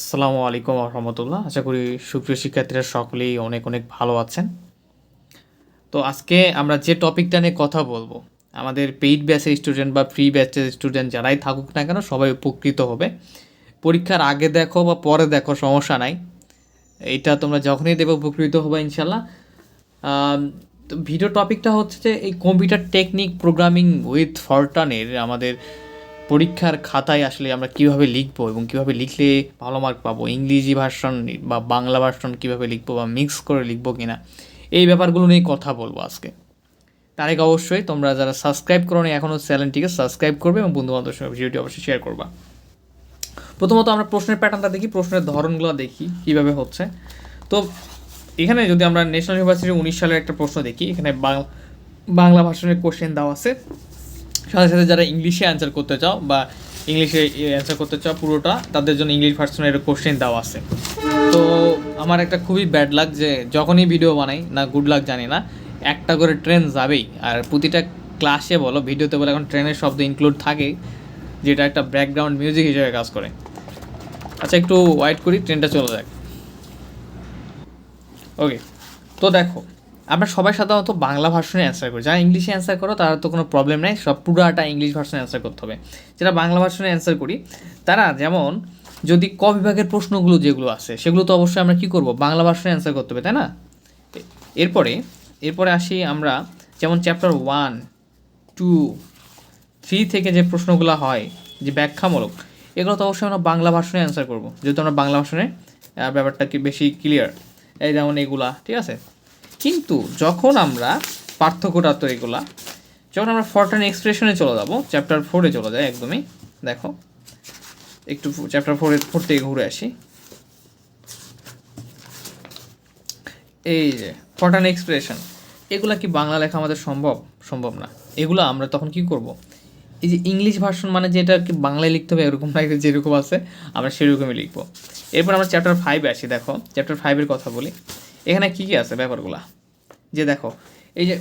আসসালামু আলাইকুম রহমতুল্লাহ। আশা করি সুপ্রিয় শিক্ষার্থীরা সকলেই অনেক অনেক ভালো আছেন। তো আজকে আমরা যে টপিকটা নিয়ে কথা বলব, আমাদের পেইড ব্যাচের স্টুডেন্ট বা ফ্রি ব্যাচের স্টুডেন্ট যারাই থাকুক না কেন সবাই উপকৃত হবে। পরীক্ষার আগে দেখো বা পরে দেখো, সমস্যা নাই। এটা তোমরা যখনই দেবে উপকৃত হবে ইনশাল্লাহ তো ভিডিও টপিকটা হচ্ছে যে এই কম্পিউটার টেকনিক প্রোগ্রামিং উইথ ফরটানের আমাদের পরীক্ষার খাতায় আসলে আমরা কীভাবে লিখব এবং কীভাবে লিখলে ভালো মার্ক পাবো? ইংরেজি ভার্সন বা বাংলা ভার্সন কীভাবে লিখব বা মিক্স করে লিখব কিনা? এই ব্যাপারগুলো নিয়ে কথা বলব আজকে। তার আগে অবশ্যই তোমরা যারা সাবস্ক্রাইব করো নি এখনও চ্যানেলটিকে সাবস্ক্রাইব করবে এবং বন্ধু বান্ধবের সঙ্গে ভিডিওটি অবশ্যই শেয়ার করবা। প্রথমত আমরা প্রশ্নের প্যাটার্নটা দেখি, প্রশ্নের ধরনগুলো দেখি, কীভাবে হচ্ছে। তো এখানে যদি আমরা ন্যাশনাল ইউনিভার্সিটি উনিশ সালের একটা প্রশ্ন দেখি, এখানে বাংলা ভাষণের কোশ্চেন দেওয়া আছে। সাথে সাথে যারা ইংলিশে অ্যান্সার করতে চাও বা ইংলিশে অ্যান্সার করতে চাও পুরোটা, তাদের জন্য ইংলিশ ভার্সনের কোশ্চেন দেওয়া আছে। তো আমার একটা খুবই ব্যাড লাগ যে যখনই ভিডিও বানাই, না গুড লাক জানি না, একটা করে ট্রেন যাবেই। আর প্রতিটা ক্লাসে বলো ভিডিওতে বলো, এখন ট্রেনের শব্দ ইনক্লুড থাকে, যেটা একটা ব্যাকগ্রাউন্ড মিউজিক হিসেবে কাজ করে। আচ্ছা একটু ওয়াইট করি ট্রেনটা চলে যাক। ওকে তো দেখো আমরা সবাই সাধারণত বাংলা ভার্সনে অ্যান্সার করি। যারা ইংলিশে অ্যান্সার করো তারা তো কোনো প্রবলেম নেই সব পুরাটা ইংলিশ ভার্সনে অ্যান্সার করতে হবে। যারা বাংলা ভার্সনে অ্যান্সার করি তারা যেমন যদি ক বিভাগের প্রশ্নগুলো যেগুলো আছে সেগুলো তো অবশ্যই আমরা কী করব? বাংলা ভার্সনে অ্যান্সার করতে হবে তাই না? এরপরে এরপরে আসি আমরা যেমন চ্যাপ্টার ওয়ান টু থ্রি থেকে যে প্রশ্নগুলো হয় যে ব্যাখ্যামূলক এগুলো তো অবশ্যই আমরা বাংলা ভাষণে অ্যান্সার করব। যেহেতু আমরা বাংলা আহ, ব্যাপারটা কি বেশি ক্লিয়ার এই যেমন এগুলা ঠিক আছে? কিন্তু যখন আমরা পার্থক্যটা তো এগুলা, যখন আমরা ফরটান এক্সপ্রেশনে চলে যাব চ্যাপ্টার ফোরে চলে যায় একদমই, দেখো, একটু চ্যাপ্টার ফোরে ফোর থেকে ঘুরে আসি। এই যে ফরটান এক্সপ্রেশন এগুলা কি বাংলা লেখা আমাদের সম্ভব? সম্ভব না। এগুলো আমরা তখন কি করব? এই যে ইংলিশ ভার্সন মানে যেটা কি বাংলায় লিখতে হবে এরকম না, যেরকম আছে, আমরা সেরকমই লিখব। এরপর আমরা চ্যাপ্টার ফাইভে আসি, দেখো চ্যাপ্টার ফাইভের কথা বলি। এখানে কি কি আছে ব্যাপারগুলা? যে দেখো, এই যে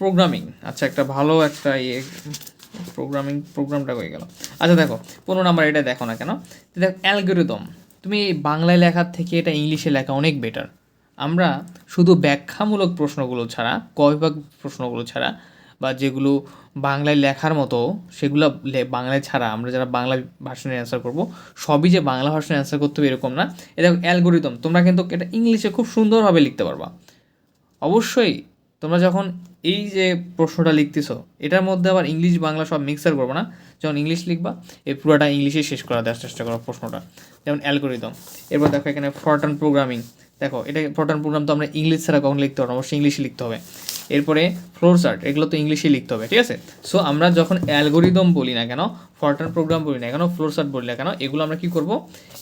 প্রোগ্রামিং আচ্ছা একটা ভালো একটা ইয়ে প্রোগ্রামিং প্রোগ্রামটা হয়ে গেল? আচ্ছা দেখো, পনেরো নাম্বার এটা দেখো না কেন? দেখো অ্যালগোরিদম তুমি বাংলায় লেখার থেকে এটা ইংলিশে লেখা অনেক বেটার আমরা শুধু ব্যাখ্যামূলক প্রশ্নগুলো ছাড়া ক বিভাগ প্রশ্নগুলো ছাড়া, বা যেগুলো বাংলায় লেখার মতো সেগুলো বাংলায় ছাড়া আমরা যারা বাংলা ভার্সনে অ্যান্সার করব, সবই যে বাংলা ভার্সনে অ্যান্সার করতে হবে এরকম না। এটা অ্যালগোরিদম তোমরা কিন্তু এটা ইংলিশে খুব সুন্দরভাবে লিখতে পারবা। অবশ্যই তোমরা যখন এই যে প্রশ্নটা লিখতেছো, এটার মধ্যে আবার ইংলিশ বাংলা সব মিক্সার করব না। যখন ইংলিশ লিখবা, এই পুরোটা ইংলিশে শেষ করা দেওয়ার চেষ্টা করো প্রশ্নটা। যেমন অ্যালগোরিদম এরপর দেখো এখানে ফরটান প্রোগ্রামিং দেখো, এটা ফরটান প্রোগ্রাম তো আমরা ইংলিশ ছাড়া কখন লিখতে পারব অবশ্যই ইংলিশে লিখতে হবে। এরপরে ফ্লোর চার্ট এগুলো তো ইংলিশে লিখতে হবে, ঠিক আছে? সো আমরা যখন অ্যালগোরিদম বলি না কেন ফরটান প্রোগ্রাম বলি না কেন ফ্লোর চার্ট বলি না কেন, এগুলো আমরা কি করব?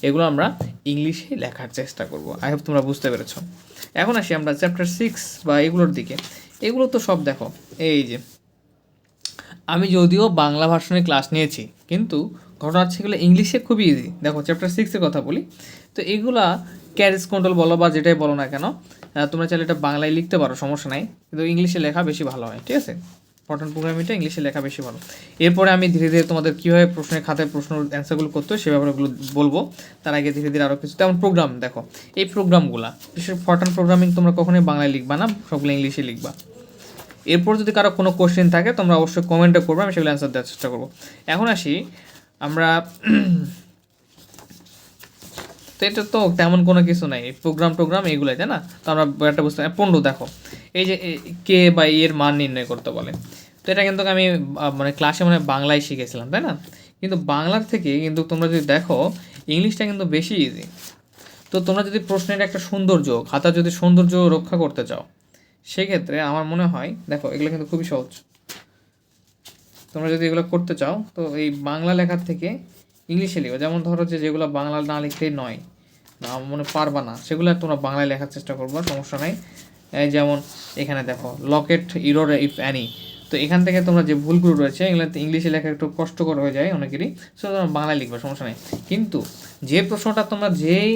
এগুলো আমরা ইংলিশে লেখার চেষ্টা করব। আই হোপ তোমরা বুঝতে পেরেছ। এখন আসি আমরা চ্যাপ্টার সিক্স বা এগুলোর দিকে। এগুলো তো সব দেখো, এই যে, আমি যদিও বাংলা ভার্সনে ক্লাস নিয়েছি, কিন্তু ঘটনা এগুলো ইংলিশে খুবই ইজি দেখো চ্যাপ্টার সিক্সের কথা বলি। তো এগুলা ক্যারেজ কন্ট্রোল বলো বা যেটাই বলো না কেন তোমরা চাইলে এটা বাংলায় লিখতে পারো, সমস্যা নাই। কিন্তু ইংলিশে লেখা বেশি ভালো হয়, ঠিক আছে? পটন প্রোগ্রামিংটা ইংলিশে লেখা বেশি ভালো। এরপরে আমি ধীরে ধীরে তোমাদের কীভাবে প্রশ্নের খাতায় প্রশ্ন অ্যান্সারগুলো করতে সে ব্যাপারগুলো বলব। তার আগে ধীরে ধীরে আরও কিছু। তেমন প্রোগ্রাম দেখো, এই প্রোগ্রামগুলো বিশেষ ফরটান প্রোগ্রামিং তোমরা কখনোই বাংলায় লিখবা না, সবগুলো ইংলিশে লিখবা। এরপর যদি কারও কোনো কোশ্চেন থাকে, তোমরা অবশ্যই কমেন্টে করবে, আমি সেগুলো অ্যান্সার দেওয়ার চেষ্টা করব। এখন আসি আমরা তো এটা তো তেমন কোনো কিছু নাই প্রোগ্রাম টোগ্রাম এইগুলাই, তাই না? তো আমরা একটা বুঝতে পণ্য দেখো। এই যে কে বা এর মান নির্ণয় করতে বলে। তো এটা কিন্তু আমি মানে ক্লাসে মানে বাংলায় শিখেছিলাম, তাই না? কিন্তু বাংলার থেকে কিন্তু তোমরা যদি দেখো, ইংলিশটা কিন্তু বেশি ইজি তো তোমরা যদি প্রশ্নের একটা সৌন্দর্য খাতা যদি সৌন্দর্য রক্ষা করতে চাও, সেক্ষেত্রে আমার মনে হয়, দেখো, এগুলো কিন্তু খুবই সহজ। তোমরা যদি এগুলো করতে চাও, তো এই বাংলা লেখার থেকে ইংলিশে লিখো। যেমন ধরো যে যেগুলো বাংলা না লিখলেই নয় না মনে পারবা না, সেগুলো তোমরা বাংলায় লেখার চেষ্টা করব, সমস্যা নাই। যেমন এখানে দেখো লকেট ইরোর ইফ অ্যানি তো এখান থেকে তোমরা যে ভুলগুলো রয়েছে, এগুলো ইংলিশে লেখা একটু কষ্টকর হয়ে যায় অনেকেরই, সো তোমরা বাংলায় লিখবে, সমস্যা নেই। কিন্তু যে প্রশ্নটা তোমরা যেই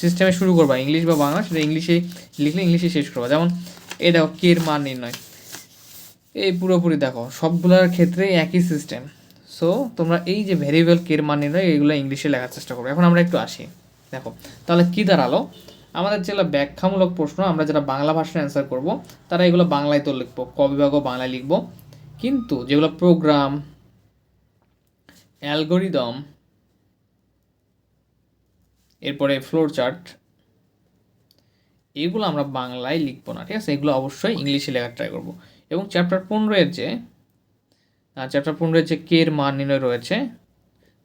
সিস্টেমে শুরু করবা, ইংলিশ বা বাংলা, সেটা ইংলিশে লিখলে ইংলিশে শেষ করবা। যেমন, এই দেখো কের মান নির্ণয়। এই পুরোপুরি দেখো, সবগুলোর ক্ষেত্রে একই সিস্টেম সো তোমরা এই যে ভেরিয়েবল কের মান নির্ণয় এইগুলো ইংলিশে লেখার চেষ্টা করব। এখন আমরা একটু আসি। দেখো, তাহলে কী দাঁড়াল? আমাদের যেগুলো ব্যাখ্যামূলক প্রশ্ন, আমরা যারা বাংলা ভাষায় অ্যান্সার করব, তারা এগুলো বাংলায় তো লিখব ক বিভাগও বাংলায় লিখব। কিন্তু যেগুলো প্রোগ্রাম অ্যালগোরিদম এরপরে ফ্লোর চার্ট এগুলো আমরা বাংলায় লিখব না, ঠিক আছে? এগুলো অবশ্যই ইংলিশে লেখার ট্রাই করব। এবং চ্যাপ্টার পনেরোয়ের যে চ্যাপ্টার পনেরোয়ের যে কে এর মান নির্ণয় রয়েছে,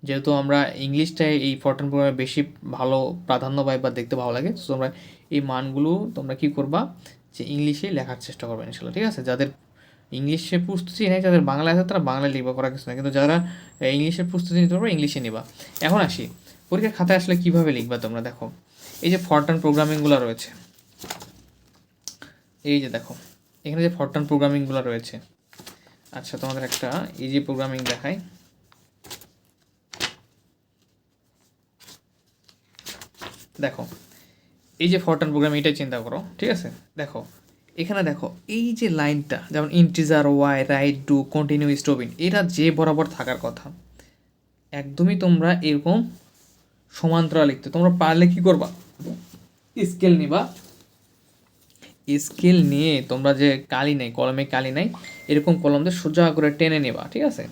যেহেতু আমরা ইংলিশটায় এই ফরটান প্রোগ্রামে বেশি ভালো প্রাধান্য পাই বা দেখতে ভালো লাগে তো তোমরা এই মানগুলো তোমরা কি করবা? যে ইংলিশে লেখার চেষ্টা করবে ইনশাল্লাহ ঠিক আছে? যাদের ইংলিশে প্রস্তুতি নেই, যাদের বাংলা আছে, তারা বাংলায় লিখবা, করা কিছু না কিন্তু যারা ইংলিশের প্রস্তুতি নিতে পারবে, ইংলিশে নিবা। এখন আসি, পরীক্ষার খাতায় আসলে কীভাবে লিখবা তোমরা, দেখো? এই যে ফরটান প্রোগ্রামিংগুলো রয়েছে, এই যে দেখো এখানে যে ফরটান প্রোগ্রামিংগুলো রয়েছে। আচ্ছা তোমাদের একটা ইজি প্রোগ্রামিং দেখাই। দেখো, এই যে ফরটান প্রোগ্রাম এটাই চিন্তা করো, ঠিক আছে? দেখো, এখানে দেখো, এই যে লাইনটা, যেমন integer Y write do continue স্টোবিন এটা যে বরাবর থাকার কথা। একদমই তোমরা এরকম সমান্তরাল লিখতে, তোমরা পারলে কি করবা? স্কেল নিবা। স্কেল নিয়ে তোমরা যে কালি নেই, কলমে কালি নেই, এরকম কলম দিয়ে সোজা করে টেনে নেবা, ঠিক আছে?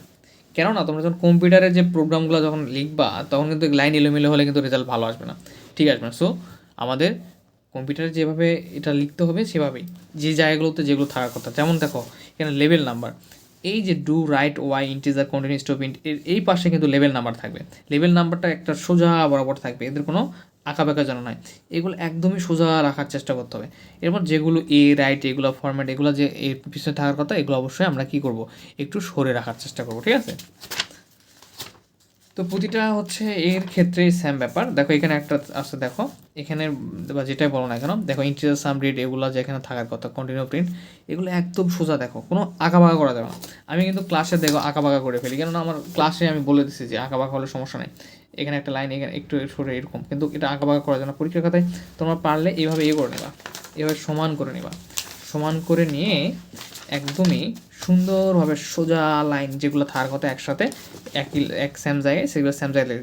কেননা তোমরা যখন কম্পিউটারে যে প্রোগ্রামগুলো যখন লিখবা, তখন কিন্তু লাইন এলোমেলো হলে কিন্তু রেজাল্ট ভালো আসবে না। ঠিক আসবে না সো আমাদের কম্পিউটারে যেভাবে এটা লিখতে হবে, সেভাবেই। যে জায়গাগুলোতে যেগুলো থাকার কথা। যেমন দেখো, এখানে লেভেল নাম্বার এই যে do write Y integer continue stop int এর এই পাশে কিন্তু লেভেল নাম্বার থাকবে। লেভেল নাম্বারটা একটা সোজা বরাবর থাকবে। এদের কোনো আঁকা বাঁকা যেন নয়, এগুলো একদমই সোজা রাখার চেষ্টা করতে হবে। এরপর যেগুলো এ রাইট এগুলো ফর্ম্যাট এগুলো যে এর পিছনে থাকার কথা, এগুলো অবশ্যই আমরা কী করব? একটু সরে রাখার চেষ্টা করব, ঠিক আছে? তো প্রতিটা হচ্ছে এর ক্ষেত্রে সেম ব্যাপার। দেখো, এখানে একটা আছে, দেখো। এখানে বা যেটাই বলো না কেন, দেখো ইন্টিজার সাম রিড এগুলো যেখানে থাকার কথা কন্টিনিউ প্রিন্ট এগুলো একদম সোজা দেখো, কোনো আঁকা বাঁকা করা যাবে না। আমি কিন্তু ক্লাসে দেখো আঁকা বাঁকা করে ফেলি, কেননা আমার ক্লাসে আমি বলে দিচ্ছি যে আঁকা বাঁকা হলে সমস্যা নেই। এখানে একটা লাইন এখানে একটু সরে এরকম, কিন্তু এটা আঁকা বাঁকা করা যায় না পরীক্ষার খাতায় তোমরা পারলে এইভাবে ইয়ে করে নেবা, এভাবে সমান করে নেবা। সমান করে নিয়ে একদমই সুন্দরভাবে সোজা লাইন যেগুলো থার কথা একসাথে, একই, এক স্যাম জায়গায়, সেগুলো স্যাম জায়গায়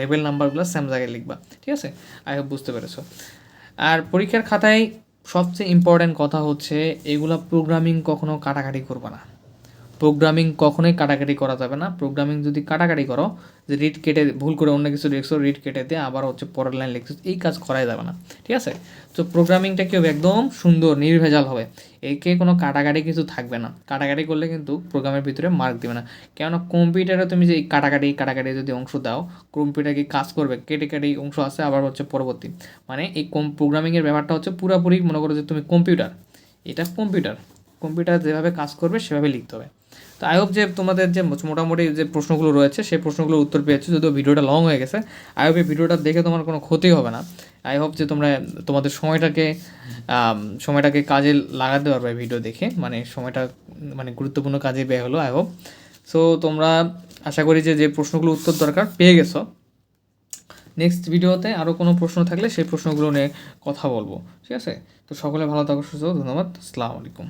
লেভেল নাম্বারগুলো স্যাম জায়গায় লিখবা, ঠিক আছে? আই হোপ বুঝতে পেরেছ। আর পরীক্ষার খাতায় সবচেয়ে ইম্পর্ট্যান্ট কথা হচ্ছে, এগুলো প্রোগ্রামিং কখনো কাটাকাটি করবে না। প্রোগ্রামিং কখনোই কাটাকাটি করা যাবে না। প্রোগ্রামিং যদি কাটাকাটি করো, যে রিড কেটে ভুল করে অন্য কিছু লিখছো রিড কেটে দিয়ে আবার হচ্ছে পরের লাইন লিখছো, এই কাজ করাই যাবে না। ঠিক আছে? তো প্রোগ্রামিংটা কি হবে? একদম সুন্দর, নির্ভেজাল হবে। একে কোনো কাটাকাটি কিছু থাকবে না। কাটাকাটি করলে কিন্তু প্রোগ্রামের ভিতরে মার্ক দিবে না। কেননা কম্পিউটারে তুমি যে কাটাকাটি কাটাকাটি যদি অংশ দাও কম্পিউটার কি কাজ করবে? কেটে কেটে অংশ আছে, আবার হচ্ছে পরবর্তী। মানে এই কম প্রোগ্রামিংয়ের ব্যাপারটা হচ্ছে পুরোপুরি মনে করো যে তুমি কম্পিউটার এটা কম্পিউটার কম্পিউটার যেভাবে কাজ করবে, সেভাবে লিখতে হবে। তো আই হোপ যে তোমাদের যে মোটামুটি যে প্রশ্নগুলো রয়েছে, সেই প্রশ্নগুলোর উত্তর পেয়েছ, যদিও ভিডিওটা লং হয়ে গেছে আই হোপ এই ভিডিওটা দেখে তোমার কোনো ক্ষতি হবে না। আই হোপ যে তোমরা তোমাদের সময়টাকে সময়টাকে কাজে লাগাতে পারবে ভিডিও দেখে মানে সময়টা মানে গুরুত্বপূর্ণ কাজে ব্যয় হলো আই হোপ সো তোমরা আশা করি যে যে প্রশ্নগুলো উত্তর দরকার, পেয়ে গেছো। নেক্সট ভিডিওতে আরও কোনো প্রশ্ন থাকলে সেই প্রশ্নগুলো নিয়ে কথা বলব, ঠিক আছে? তো সকলে ভালো থাকো, সুস্থ ধন্যবাদ, আসসালামু আলাইকুম।